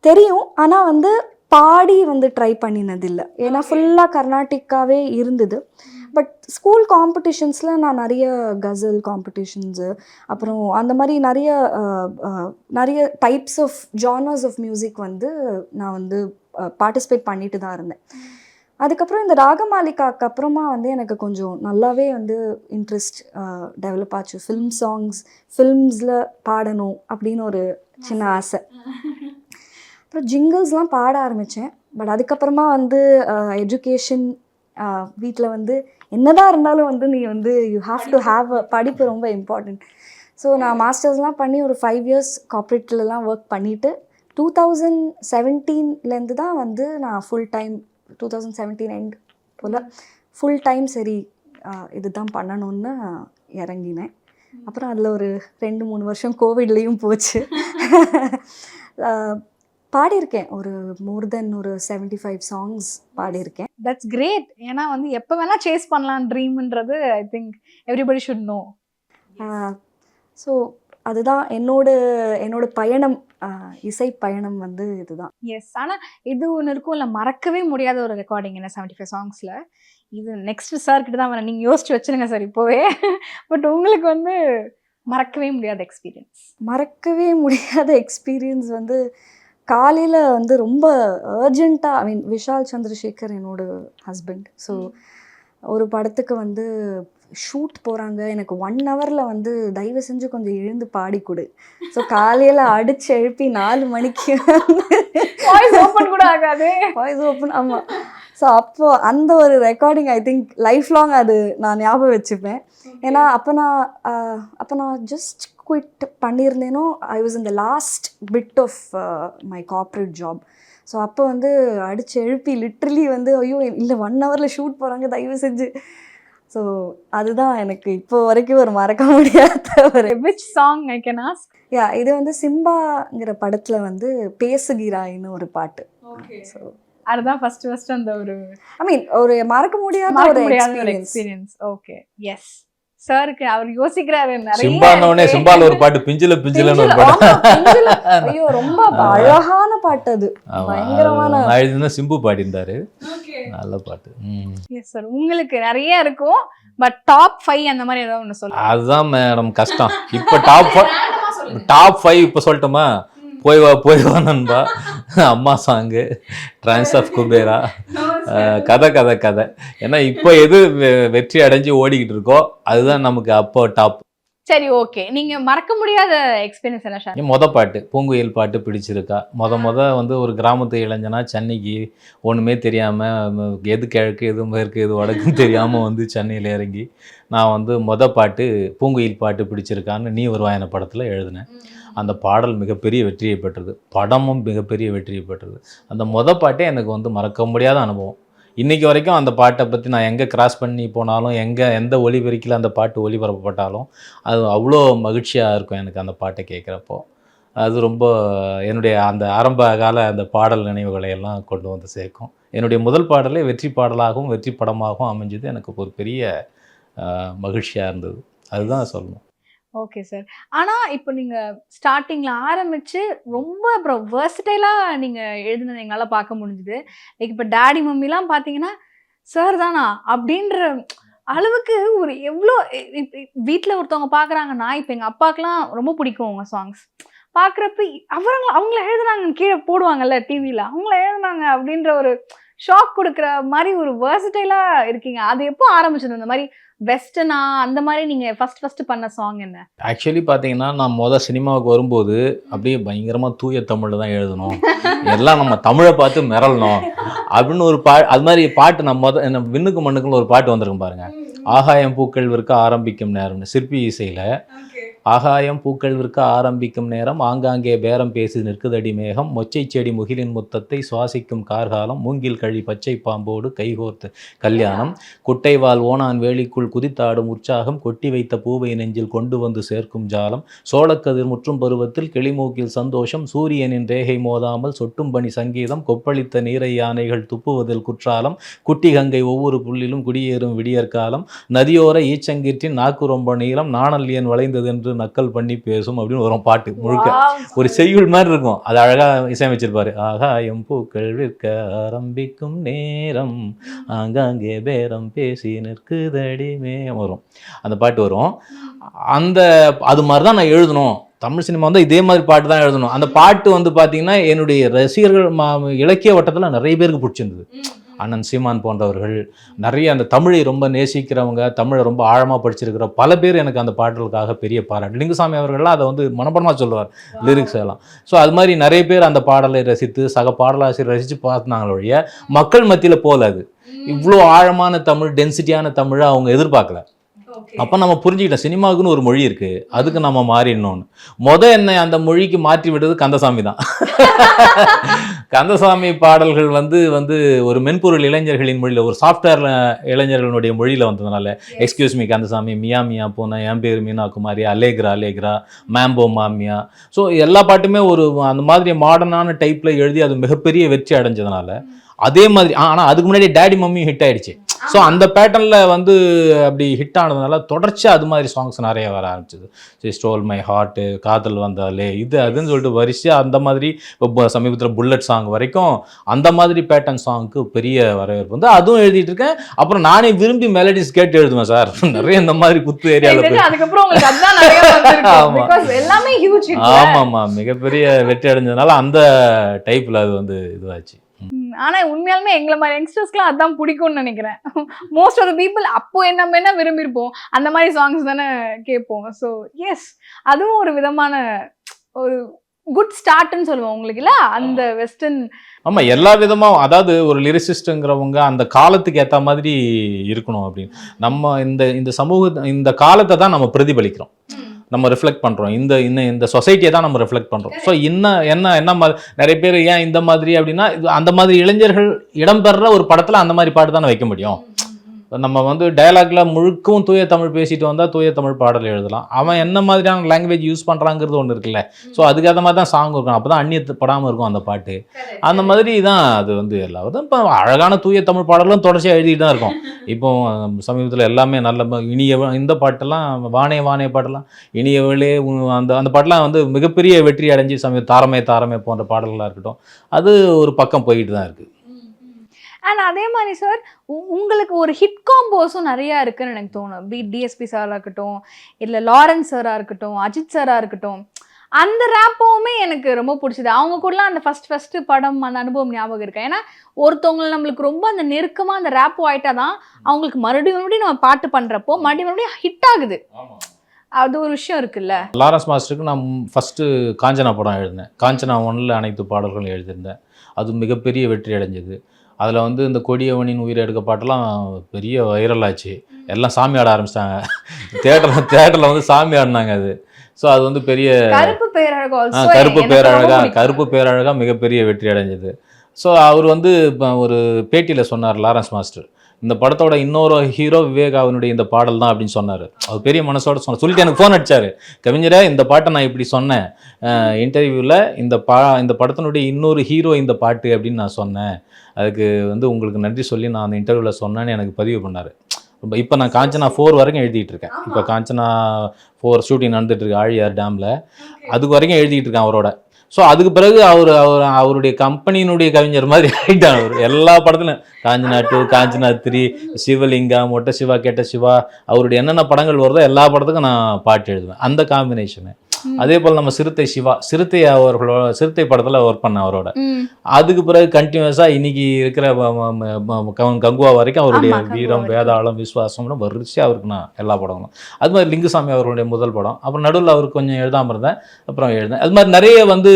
தெரியும் ஆனால் வந்து பாடி வந்து ட்ரை பண்ணினதில்லை. ஏன்னா ஃபுல்லாக கர்நாடிக்காவே இருந்தது. பட் ஸ்கூல் காம்படிஷன்ஸில் நான் நிறைய கசல் காம்படிஷன்ஸு அப்புறம் அந்த மாதிரி நிறைய நிறைய types of genres of music வந்து நான் வந்து பார்ட்டிசிபேட் பண்ணிட்டு தான் இருந்தேன். அதுக்கப்புறம் இந்த ராகமாலிகாக்கு அப்புறமா வந்து எனக்கு கொஞ்சம் நல்லாவே வந்து இன்ட்ரெஸ்ட் டெவலப் ஆச்சு. ஃபில்ம் சாங்ஸ் ஃபில்ம்ஸில் பாடணும் அப்படின்னு ஒரு சின்ன ஆசை. அப்புறம் ஜிங்கிள்ஸ்லாம் பாட ஆரம்பித்தேன் பட் அதுக்கப்புறமா வந்து எஜுகேஷன் வீட்டில் வந்து என்னதான் இருந்தாலும் வந்து நீ வந்து யூ ஹாவ் டு ஹாவ் படிப்பு ரொம்ப இம்பார்ட்டண்ட் ஸோ நான் மாஸ்டர்ஸ்லாம் பண்ணி ஒரு ஃபைவ் இயர்ஸ் கார்ப்பரேட்லலாம் ஒர்க் பண்ணிவிட்டு டூ தௌசண்ட் செவன்டீன்லேருந்து தான் வந்து நான் full time two thousand seventeen end போல் ஃபுல் டைம் சரி இதுதான் பண்ணணும்னு இறங்கினேன். அப்புறம் அதில் ஒரு ரெண்டு மூணு வருஷம் கோவிட்லேயும் போச்சு. பாடியிருக்கேன். ஒரு மோர் தென் ஒரு செவன்டி ஃபைவ் சாங்ஸ் பாடியிருக்கேன். தட்ஸ் கிரேட் ஏன்னா வந்து எப்போ வேணா சேஸ் பண்ணலாம். ட்ரீம்ன்றது I think everybody should know so அதுதான் என்னோட என்னோட பயணம் இசை பயணம் வந்து இதுதான். எஸ் ஆனால் இது ஒன்று இருக்கும். இல்லை மறக்கவே முடியாத ஒரு ரெக்கார்டிங் என்ன செவன்டி ஃபைவ் சாங்ஸில் இது நெக்ஸ்ட் சார் கிட்ட தான் வரேன். நீங்கள் யோசிச்சு வச்சிருங்க சார் இப்போவே. பட் உங்களுக்கு வந்து மறக்கவே முடியாத எக்ஸ்பீரியன்ஸ் மறக்கவே முடியாத எக்ஸ்பீரியன்ஸ் வந்து காலையில் வந்து ரொம்ப அர்ஜெண்ட்டாக ஐ மீன் விஷால் சந்திரசேகர் என்னோட ஹஸ்பண்ட் ஸோ ஒரு படத்துக்கு வந்து ஷூட் போகிறாங்க எனக்கு ஒன் ஹவரில் வந்து தயவு செஞ்சு கொஞ்சம் எழுந்து பாடி கொடு. ஸோ காலையில் அடிச்சு எழுப்பி நாலு மணிக்கு ஓப்பன் கூட ஆகாது. வாய்ஸ் ஓப்பன் ஆமாம் ஸோ அப்போ அந்த ஒரு recording I think life long அது நான் ஞாபகம் வச்சுப்பேன். ஏன்னா அப்போ நான் அப்போ நான் ஜஸ்ட் குவிட் பண்ணியிருந்தேனோ ஐ வாஸ் இந்த last bit of my corporate job so அப்போ வந்து அடிச்சு எழுப்பி லிட்ரலி வந்து ஐயோ இல்லை ஒன் ஹவரில் ஷூட் போகிறாங்க தயவு செஞ்சு. ஸோ அதுதான் எனக்கு இப்போ வரைக்கும் ஒரு மறக்க முடியாத ஒரு which song I can ask ya இது வந்து சிம்பாங்கிற படத்தில் வந்து பேசுகிறாயின்னு ஒரு பாட்டு. ஸோ அதுதான் ஃபர்ஸ்ட் ஃபர்ஸ்ட் அந்த ஒரு ஐ மீன் ஒரு மறக்க முடியாத ஒரு எக்ஸ்பீரியன்ஸ் ஓகே எஸ் சாருக்கு அவர் யோசிக்கிறாரு நிறைய. சிம்பால ஒரு பாட்டு பிஞ்சில பிஞ்சிலன்னு ஒரு பாட்டு. ஐயோ ரொம்ப அழகான பாட்டு அது. பயங்கரமான எழுதினா சிம்பு பாடியிருந்தாரு. நல்ல பாட்டு. ம். எஸ் சார் உங்களுக்கு நிறைய இருக்கும் பட் டாப் ஃபைவ் அந்த மாதிரி ஏதாவது ஒன்று சொல்லுங்க. அதுதான் மேடம் கஷ்டம். இப்போ டாப் டாப் ஃபைவ் இப்போ சொல்லட்டுமா? போய் வா போய் வா நண்பா. அம்மா சாங்கு ட்ரான்ஸ் ஆஃப் குபேரா கதை கதை கதை. ஏன்னா இப்போ எது வெற்றி அடைஞ்சு ஓடிக்கிட்டு இருக்கோ அதுதான் நமக்கு அப்போ டாப் சரி ஓகே நீங்க மறக்க முடியாத எக்ஸ்பீரியன்ஸ் என்ன சார் மொத பாட்டு பூங்குயில் பாட்டு பிடிச்சிருக்கா. மொத மொத வந்து ஒரு கிராமத்து இளைஞனா சென்னைக்கு ஒன்றுமே தெரியாமல் எது கிழக்கு எது மேற்கு எது வடக்குன்னு தெரியாமல் வந்து சென்னையில் இறங்கி நான் வந்து மொத பாட்டு பூங்குயில் பாட்டு பிடிச்சிருக்கான்னு நீ வருவாயன படத்தில் எழுதினேன் அந்த பாடல் மிகப்பெரிய வெற்றியை பெற்றது. படமும் மிகப்பெரிய வெற்றியை பெற்றது. அந்த மொத பாட்டே எனக்கு வந்து மறக்க முடியாத அனுபவம். இன்றைக்கி வரைக்கும் அந்த பாட்டை பற்றி நான் எங்கே கிராஸ் பண்ணி போனாலும் எங்கே எந்த ஒளிபெருக்கில் அந்த பாட்டு ஒளிபரப்பப்பட்டாலும் அது அவ்வளோ மகிழ்ச்சியாக இருக்கும் எனக்கு அந்த பாட்டை கேட்குறப்போ. அது ரொம்ப என்னுடைய அந்த ஆரம்ப கால அந்த பாடல் நினைவுகளை எல்லாம் கொண்டு வந்து சேர்க்கும். என்னுடைய முதல் பாடலே வெற்றி பாடலாகவும் வெற்றி படமாகவும் அமைஞ்சது. எனக்கு ஒரு பெரிய மகிழ்ச்சியாக இருந்தது. அதுதான் சொல்லணும். ஓகே சார் ஆனால் இப்போ நீங்கள் ஸ்டார்டிங்கில் ஆரம்பித்து ரொம்ப அப்புறம் வேர்ஸ்டைலாக நீங்கள் எழுதுனது எங்களால் பார்க்க முடிஞ்சுது. லைக் இப்போ டாடி மம்மிலாம் பார்த்தீங்கன்னா சார் தானா? அப்படின்ற அளவுக்கு ஒரு எவ்வளோ வீட்டில் ஒருத்தவங்க பார்க்குறாங்க நான் இப்போ எங்கள் அப்பாக்கெலாம் ரொம்ப பிடிக்கும் உங்கள் சாங்ஸ் பார்க்குறப்ப அவங்கள அவங்கள எழுதுனாங்க கீழே போடுவாங்கல்ல டிவியில் அவங்கள எழுதுனாங்க அப்படின்ற ஒரு ஷாக் கொடுக்குற மாதிரி ஒரு வேர்சடைலாக இருக்கீங்க. அது எப்போ ஆரம்பிச்சது? இந்த மாதிரி வெஸ்டர்னா அந்த மாதிரி நீங்கள் ஃபர்ஸ்ட் ஃபர்ஸ்ட் பண்ண சாங் என்ன? ஆக்சுவலி பார்த்தீங்கன்னா நான் மொதல் சினிமாவுக்கு வரும்போது அப்படியே பயங்கரமாக தூய தமிழில் தான் எழுதணும். எல்லாம் நம்ம தமிழை பார்த்து மிரளணும். அப்படின்னு ஒரு பா அது மாதிரி பாட்டு நான் மொத என்ன விண்ணுக்கு மண்ணுக்குன்னு ஒரு பாட்டு வந்திருக்கும் பாருங்க. ஆகாயம் பூக்கள் விற்க ஆரம்பிக்கும் நேரம்னு சிற்பி இசையில். ஆகாயம் பூக்கள் விற்க ஆரம்பிக்கும் நேரம் ஆங்காங்கே பேரம் பேசி நிற்குதடி மேகம். மொச்சை செடி முகிலின் முத்தத்தை சுவாசிக்கும் கார்காலம். மூங்கில் கழி பச்சை பாம்போடு கைகோர்த்து கல்யாணம். குட்டைவால் ஓனான் வேலிக்குள் குதித்தாடும் உற்சாகம். கொட்டி வைத்த பூவை நெஞ்சில் கொண்டு வந்து சேர்க்கும் ஜாலம். சோளக்கதிர் முற்றும் பருவத்தில் கிளிமூக்கில் சந்தோஷம். சூரியனின் ரேகை மோதாமல் சொட்டும் பணி சங்கீதம். கொப்பளித்த நீரை யானைகள் துப்புவதில் குற்றாலம். குட்டி கங்கை ஒவ்வொரு புள்ளிலும் குடியேறும் விடியற்காலம். நதியோர ஈச்சங்கிற்றின் நாக்கு ரொம்ப நீளம். நாணல்யன் வளைந்ததென்று என்று நக்கல் பண்ணி பேசும் அப்படின்னு வரும் பாட்டு முழுக்க. ஒரு செய்யுள் மாதிரி இருக்கும். அது அழகா இசையமைச்சிருப்பாரு. ஆகாயம் பூக்கள் விற்க ஆரம்பிக்கும் நேரம். ஆங்காங்கே பேரம் பேசி நிற்குதடி மே வரும். அந்த பாட்டு வரும். அந்த அது மாதிரி தான் நான் எழுதணும். தமிழ் சினிமா வந்து இதே மாதிரி பாட்டு தான் எழுதணும். அந்த பாட்டு வந்து பார்த்தீங்கன்னா என்னுடைய ரசிகர்கள் மா- இலக்கிய வட்டத்தில் நிறைய பேருக்கு பிடிச்சிருந்தது. அண்ணன் சீமான் போன்றவர்கள் நிறைய அந்த தமிழை ரொம்ப நேசிக்கிறவங்க தமிழை ரொம்ப ஆழமாக படிச்சிருக்கிற பல பேர் எனக்கு அந்த பாடலுக்காக பெரிய பாராட்டு. லிங்குசாமி அவர்கள்லாம் அதை வந்து மனப்படமாக சொல்லுவார் லிரிக்ஸ் எல்லாம். ஸோ அது மாதிரி நிறைய பேர் அந்த பாடலை ரசித்து சக பாடலாசிரியர் ரசித்து பார்த்தாங்களே ஒழிய மக்கள் மத்தியில் போல அது. இவ்வளோ ஆழமான தமிழ் டென்சிட்டியான தமிழை அவங்க எதிர்பார்க்கல. அப்போ நம்ம புரிஞ்சுக்கிட்டோம் சினிமாவுக்குன்னு ஒரு மொழி இருக்கு. அதுக்கு நம்ம மாறிடணும்னு. முத என்னை அந்த மொழிக்கு மாற்றி விடுறது கந்தசாமி தான். கந்தசாமி பாடல்கள் வந்து வந்து ஒரு மென்பொருள் இளைஞர்களின் மொழியில் ஒரு சாஃப்ட்வேர் இளைஞர்களுடைய மொழியில் வந்ததுனால. எக்ஸ்கியூஸ் மீ கந்தசாமி மியா மியா போன என் பேர் மீனா குமாரி அலேக்ரா அலேக்ரா மேம்போ மாமியா ஸோ எல்லா பாட்டுமே ஒரு அந்த மாதிரி மாடர்னான டைப்பில் எழுதி அது மிகப்பெரிய வெற்றி அடைஞ்சதுனால. அதே மாதிரி ஆனால் அதுக்கு முன்னாடி டேடி மம்மியும் ஹிட் ஆயிடுச்சு. ஸோ அந்த பேட்டர்னில் வந்து அப்படி ஹிட் ஆனதுனால தொடர்ச்சியாக அது மாதிரி சாங்ஸ் நிறைய வர ஆரம்பிச்சது. ஸ்டோல் மை ஹார்ட்டு காதல் வந்தாலே இது அதுன்னு சொல்லிட்டு வரிசையாக அந்த மாதிரி இப்போ சமீபத்தில் புல்லட் சாங் வரைக்கும் அந்த மாதிரி பேட்டர்ன் சாங்க்கு பெரிய வரவேற்பு வந்து அதுவும் எழுதிட்டு இருக்கேன். அப்புறம் நானே விரும்பி மெலடிஸ் கேட்டு எழுதுவேன் சார் நிறைய இந்த மாதிரி குத்து ஏரியாவில் போய். அதுக்கப்புறம் உங்களுக்கு அதுதான் நிறைய வந்திருக்கும் ஆமா. பிகாஸ் எல்லாமே ஹியூஜ் ஆமாம்மா மிகப்பெரிய வெற்றி அடைஞ்சதுனால அந்த டைப்பில் அது வந்து இதுவாச்சு. ஆனா உண்மையாலுமே எங்களை மாதிரி யங்ஸ்டர்ஸ்க்குலாம் அதான் பிடிக்கும்னு நினைக்கிறேன். மோஸ்ட் ஆஃப் த பீப்புள் அப்போ என்ன என்ன விரும்பியிருப்போம். அந்த மாதிரி சாங்ஸ் தானே கேட்போம். ஸோ எஸ் அதுவும் ஒரு விதமான ஒரு குட் ஸ்டார்ட்னு சொல்லுவோம் உங்களுக்கு இல்ல அந்த வெஸ்டர்ன் ஆமா எல்லா விதமாக அதாவது ஒரு லிரிசிஸ்ட்டுங்கிறவங்க அந்த காலத்துக்கு ஏற்ற மாதிரி இருக்கணும் அப்படின்னு. நம்ம இந்த இந்த சமூக இந்த காலத்தை தான் நம்ம பிரதிபலிக்கிறோம். நம்ம ரிஃப்ளெக்ட் பண்ணுறோம் இந்த இந்த இந்த சொசைட்டியை தான் நம்ம ரிஃப்ளெக்ட் பண்ணுறோம் ஸோ இன்னும் என்ன என்ன மா- நிறைய பேர் ஏன் இந்த மாதிரி அப்படின்னா அந்த மாதிரி இளைஞர்கள் இடம்பெற ஒரு படத்தில் அந்த மாதிரி பாட்டு தானே வைக்க முடியும். நம்ம வந்து டயலாக்ல முழுக்கவும் தூய தமிழ் பேசிட்டு வந்தால் தூய தமிழ் பாடல் எழுதலாம். அவன் என்ன மாதிரியான லாங்குவேஜ் யூஸ் பண்ணுறாங்கிறது ஒன்று இருக்குல்ல. ஸோ அதுக்கேற்ற மாதிரி தான் சாங் இருக்கும். அப்போ தான் அந்நியத்து படாமல் இருக்கும் அந்த பாட்டு. அந்த மாதிரி தான் அது வந்து எல்லாவது இப்போ அழகான தூய தமிழ் பாடலும் தொடர்ச்சியாக எழுதிட்டு தான் இருக்கும். இப்போ சமீபத்தில் எல்லாமே நல்ல இனிய இந்த பாட்டெல்லாம் வானே வானே பாட்டெல்லாம் இனியவளே அந்த அந்த பாட்டெல்லாம் வந்து மிகப்பெரிய வெற்றி அடைஞ்சு சமீப தாரமே தாரமே போன்ற பாடல்களாக இருக்கட்டும். அது ஒரு பக்கம் போயிட்டு தான் இருக்குது அண்ட் அதே மாதிரி சார் உங்களுக்கு ஒரு ஹிட் காம்போஸும் நிறைய இருக்குன்னு எனக்கு தோணும். பி டிஎஸ்பி சாரா இருக்கட்டும் இல்லை லாரன்ஸ் சாரா இருக்கட்டும் அஜித் சாரா இருக்கட்டும். அந்த ரேப்பவுமே எனக்கு ரொம்ப பிடிச்சது. அவங்க கூடலாம் அந்த ஃபர்ஸ்ட் ஃபர்ஸ்ட் படம் அந்த அனுபவம் ஞாபகம் இருக்கு? ஏன்னா ஒருத்தவங்களை நம்மளுக்கு ரொம்ப அந்த நெருக்கமாக அந்த ரேப் ஆயிட்டா தான் அவங்களுக்கு மறுபடியும் மறுபடியும் நம்ம பாட்டு பண்ணுறப்போ மறுபடியும் மறுபடியும் ஹிட் ஆகுது. அது ஒரு விஷயம் இருக்குல்ல? லாரன்ஸ் மாஸ்டருக்கு நான் ஃபஸ்ட்டு காஞ்சனா படம் எழுதினேன். காஞ்சனா ஒன்றில் அனைத்து பாடல்களும் எழுதியிருந்தேன். அது மிகப்பெரிய வெற்றி அடைஞ்சது. அதில் வந்து இந்த கொடியவனின் உயிரை எடுக்க பாட்டெல்லாம் பெரிய வைரல் ஆச்சு. எல்லாம் சாமி ஆட ஆரம்பிச்சிட்டாங்க. தேட்டரில் தேட்டரில் வந்து சாமி ஆடினாங்க அது. ஸோ அது வந்து பெரிய கருப்பு பேரழகு. கருப்பு பேரழகா மிகப்பெரிய வெற்றி அடைஞ்சது. ஸோ அவர் வந்து இப்போ ஒரு பேட்டியில் சொன்னார் லாரன்ஸ் மாஸ்டர். இந்த படத்தோட இன்னொரு ஹீரோ விவேக் அவனுடைய இந்த பாடல் தான் அப்படின்னு சொன்னார். அவர் பெரிய மனசோட சொன்னார். சொல்லிட்டு எனக்கு ஃபோன் அடிச்சாரு. கவிஞரே இந்த பாட்டை நான் இப்படி சொன்னேன். இன்டர்வியூவில் இந்த பா இந்த படத்தினுடைய இன்னொரு ஹீரோ இந்த பாட்டு அப்படின்னு நான் சொன்னேன். அதுக்கு வந்து உங்களுக்கு நன்றி சொல்லி நான் அந்த இன்டர்வியூவில் சொன்னேன்னு எனக்கு பதிவு பண்ணார். இப்போ நான் காஞ்சனா ஃபோர் வரைக்கும் எழுதிட்டு இருக்கேன். இப்போ காஞ்சனா ஃபோர் ஷூட்டிங் நடந்துட்டு இருக்கு ஆழியார் டேமில் அதுக்கு வரைக்கும் எழுதிட்டு இருக்கேன் அவரோட. ஸோ அதுக்கு பிறகு அவர் அவர் அவருடைய கம்பெனியினுடைய கவிஞர் மாதிரி ஆகிட்டார் அவர். எல்லா படத்துலையும். காஞ்சனா டூ காஞ்சனா த்ரீ சிவலிங்கா மொட்டை சிவா கெட்ட சிவா அவருடைய என்னென்ன படங்கள் வருதோ எல்லா படத்துக்கும் நான் பாட்டு எழுதுவேன். அந்த காம்பினேஷனு அதே போல் நம்ம சிறுத்தை சிவா சிறுத்தை அவர்களோட சிறுத்தை படத்தில் ஒர்க் பண்ணேன் அவரோட. அதுக்கு பிறகு கண்டினியூஸாக இன்னைக்கு இருக்கிற கங்குவா வரைக்கும் அவருடைய வீரம். வேதாளம் விசுவாசம்னு வரிசையாக அவருக்கு நான் எல்லா படங்களும். அது மாதிரி லிங்குசாமி அவர்களுடைய முதல் படம். அப்புறம் நடுவில் அவருக்கு கொஞ்சம் எழுதாம இருந்தேன். அப்புறம் எழுதேன் அது மாதிரி நிறைய வந்து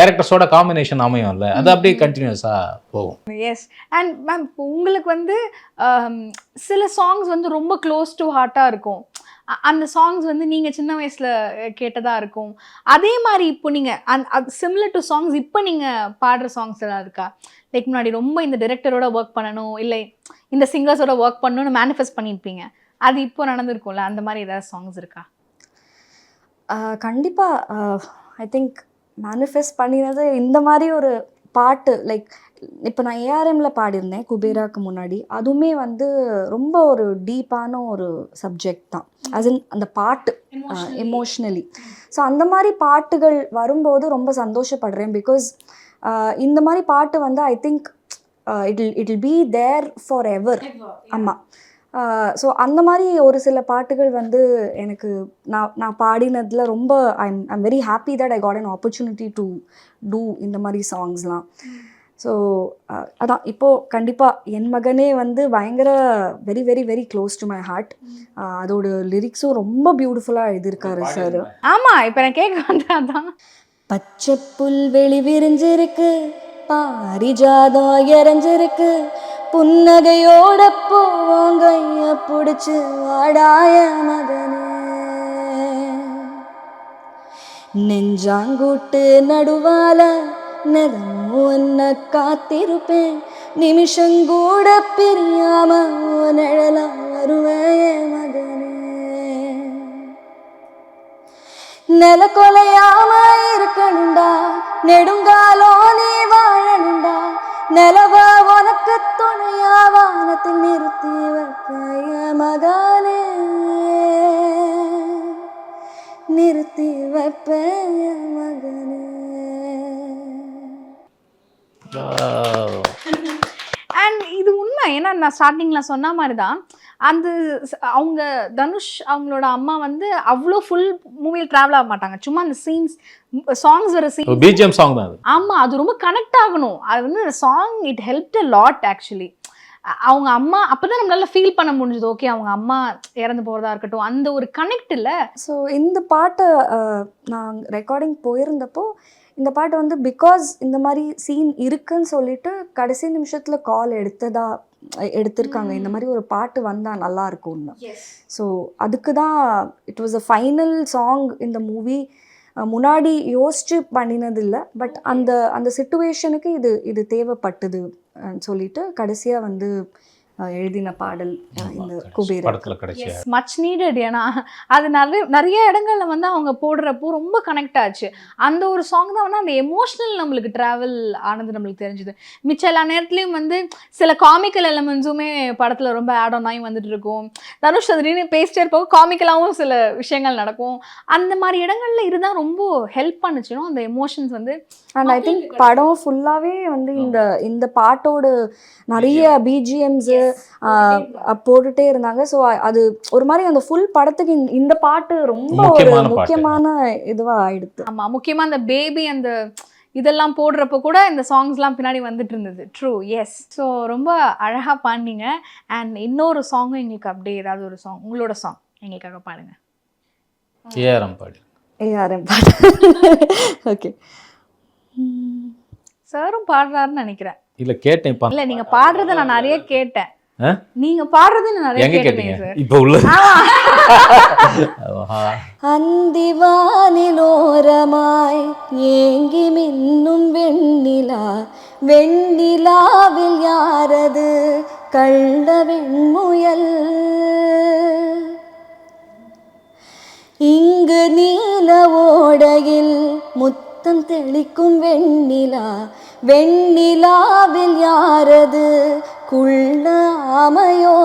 டேரக்டர்ஸோட காம்பினேஷன் அமையும்ல. அது அப்படியே கண்டினியூஸாக போகும். எஸ் அண்ட் மேம் உங்களுக்கு வந்து சில சாங்ஸ் வந்து ரொம்ப க்ளோஸ் டு ஹார்ட்டாக இருக்கும். அந்த சாங்ஸ் வந்து நீங்கள் சின்ன வயசில் கேட்டதாக இருக்கும். அதே மாதிரி இப்போ நீங்கள் அந் அது சிம்லர் டு சாங்ஸ் இப்போ நீங்கள் பாடுற சாங்ஸ் எல்லாம் இருக்கா? லைக் முன்னாடி ரொம்ப இந்த டிரெக்டரோட ஒர்க் பண்ணணும் இல்லை இந்த சிங்கர்ஸோட ஒர்க் பண்ணணும்னு மேனிஃபெஸ்ட் பண்ணியிருப்பீங்க அது இப்போ நடந்திருக்கும்ல அந்த மாதிரி ஏதாவது சாங்ஸ் இருக்கா? கண்டிப்பாக ஐ திங்க் மேனிஃபெஸ்ட் பண்ணினது இந்த மாதிரி ஒரு பாட்டு லைக் இப்போ நான் ஏஆர்எம்ல பாடியிருந்தேன் குபேராக்கு முன்னாடி. அதுவுமே வந்து ரொம்ப ஒரு டீப்பான ஒரு சப்ஜெக்ட் தான். As in அந்த பாட்டு எமோஷ்னலி ஸோ அந்த மாதிரி பாட்டுகள் வரும்போது ரொம்ப சந்தோஷப்படுறேன் பிகாஸ் இந்த மாதிரி பாட்டு வந்து I think it it be there forever ஆமாம் ஸோ அந்த மாதிரி ஒரு சில பாட்டுகள் வந்து எனக்கு நான் நான் பாடினதில் ரொம்ப I'm I'm very happy that I got an opportunity to to இந்த மாதிரி சாங்ஸ்லாம் ஸோ அதான். இப்போது கண்டிப்பாக என் மகனே வந்து பயங்கர very very very close to my heart அதோட லிரிக்ஸும் ரொம்ப பியூட்டிஃபுல்லாக எழுதியிருக்காரு சார் ஆமாம் இப்போ நான் கேட்க வந்தேன் அதான். பச்சை புல்வெளி விரிஞ்சிருக்கு பாரிஜாதம் இறஞ்சிருக்கு புன்னகையோட போவோம் பிடிச்சு வாடாய மகனே. நெஞ்சாங்கூட்டு நடுவால நெதமும் உன்னை காத்திருப்பேன். நிமிஷங்கூட பிரியாம நிழலாம் நிழலா வருவேன் மகனே. நில கொலையாம இருக்கணுண்டா நெடுங்காலோ நீ வாழணுண்டா நிலவ உனக்கு துணையா? வானத்தில் நிறுத்தி வைக்கைய மகானே. நிறுத்தி வைப்பேன் மகனே. அண்ட் இது உண்மை. ஏன்னா நான் ஸ்டார்டிங்ல சொன்ன மாதிரி தான் அந்த அவங்க தனுஷ் அவங்களோட அம்மா வந்து அவ்வளோ ஃபுல் மூவியில் ட்ராவல் ஆக மாட்டாங்க. சும்மா அந்த சீன்ஸ் சாங்ஸ் வர சீன் பிஜிஎம் சாங் தான் அது. ஆமா அது ரொம்ப கனெக்ட் ஆகணும். அது வந்து song it help a lot actually அவங்க அம்மா அப்பதான் நம்மளால ஃபீல் பண்ண முடிஞ்சது. ஓகே அவங்க அம்மா இறந்து போறதா இருக்கட்டும் அந்த ஒரு கனெக்ட் இல்ல ஸோ இந்த பாட்டை நான் ரெக்கார்டிங் போயிருந்தப்போ இந்த பாட்டை வந்து பிகாஸ் இந்த மாதிரி சீன் இருக்குன்னு சொல்லிட்டு கடைசி நிமிஷத்தில் கால் எடுத்ததா எடுத்திருக்காங்க. இந்த மாதிரி ஒரு பாட்டு வந்தால் நல்லா இருக்கும்னு. ஸோ அதுக்கு தான் it was a final song இந்த மூவி முன்னாடி யோசிச்சு பண்ணினது இல்லை பட் அந்த அந்த சுச்சுவேஷனுக்கு இது இது தேவைப்பட்டது சொல்லிட்டு கடைசியாக வந்து எழுதின பாடல் இந்த குபேரா மச் நீடட் ஏன்னா அது நிறைய நிறைய இடங்கள்ல வந்து அவங்க போடுறப்போ ரொம்ப கனெக்ட் ஆச்சு. அந்த ஒரு சாங் தான் வந்து அந்த எமோஷனல் நம்மளுக்கு டிராவல் ஆனது நம்மளுக்கு தெரிஞ்சுது. மிச்ச எல்லா நேரத்துலையும் வந்து சில காமிக்கல் எலமெண்ட்ஸுமே படத்துல ரொம்ப ஆட் ஆன் ஆகி வந்துட்டு இருக்கும். தனுஷ் அது நின்று பேசிட்டே இருப்போம். காமிக்கலாகவும் சில விஷயங்கள் நடக்கும். அந்த மாதிரி இடங்கள்ல இருந்தால் ரொம்ப ஹெல்ப் பண்ணுச்சுனோ அந்த எமோஷன்ஸ் வந்து. அண்ட் ஐ திங்க் படம் ஃபுல்லாவே வந்து இந்த இந்த பாட்டோட நிறைய பிஜிஎம்ஸு போட்டுட்டே இருந்தாங்க. ஸோ அது ஒரு மாதிரி அந்த ஃபுல் படத்துக்கு இந்த- பாட்டு ரொம்ப ஒரு முக்கியமான பாட்டு. முக்கியமான இதுவா ஆயிடுது ஆமா முக்கியமா அந்த பேபி அந்த இதெல்லாம் போடுறப்ப கூட இந்த சாங்ஸ்லாம் பின்னாடி வந்துட்டு இருந்தது. ட்ரூ எஸ் ஸோ ரொம்ப அழகா பாடினீங்க. அண்ட் இன்னொரு சாங்கும் எங்களுக்கு அப்படியே ஏதாவது ஒரு சாங் உங்களோட சாங் எங்களுக்காக பாடுங்க. ஏஆரம் பாடி. ஏஆர்எம் பாட்டு ஓகே சாரும் பாடுறாருன்னு நினைக்கிறேன். இல்ல கேட்டேன் இல்ல நீங்க பாடுறத நான் நிறைய கேட்டேன்? நீங்க பாடுறது நிறைய கேட்டீங்க? இப்ப உள்ள அந்திவானிலோரமாய் ஏங்கி மின்னும் வெண்ணிலா வெண்ணிலாவில் யாரது கள்ள வெண்முயல்? இங்கு நீல ஓடையில் முத்தம் தெளிக்கும் வெண்ணிலா வெண்ணிலாவில் யாரது குள்ள அமையோ?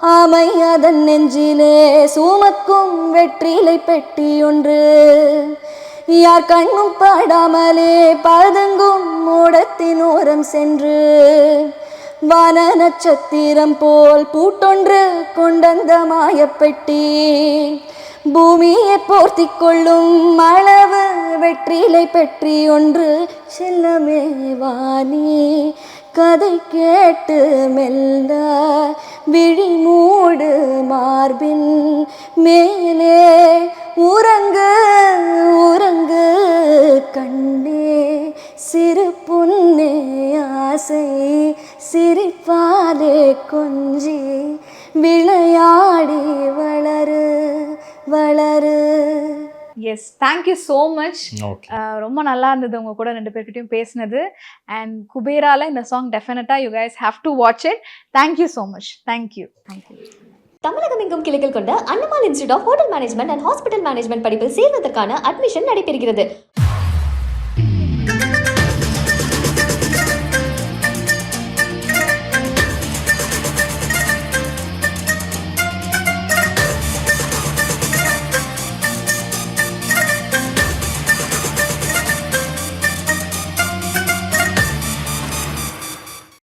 ஆமை அதன் நெஞ்சிலே சூமக்கும் வெற்றிலை பெட்டி ஒன்று யார் கண்ணும் படாமலே பதுங்கும் மூடத்தின் ஓரம் சென்று. வான நட்சத்திரம் போல் பூட்டொன்று கொண்டந்த மாயப்பெட்டி பூமியை போர்த்தி கொள்ளும் அளவு வெற்றிலை பெற்றி ஒன்று செல்லமே வாணி கதை கேட்டு மெல்ல விழிமூடு மார்பின் மேலே உறங்கு உறங்கு கண்ணே சிறு புன்னே ஆசை சிரிப்பாலே கொஞ்சி. விளையாடி வளரு வளரு. எஸ் தேங்க்யூ ஸோ மச் ரொம்ப நல்லா இருந்தது உங்க கூட ரெண்டு பேர்கிட்டயும் பேசினது. அண்ட் குபேரால இந்த சாங் டெஃபினட்டா you guys have to watch it thank you so much thank you thank you தமிழகம் எங்கும் கிளைகள் கொண்ட Annamal institute of hotel management and hospital management படிப்பில் சேர்வதற்கான அட்மிஷன் நடைபெறுகிறது.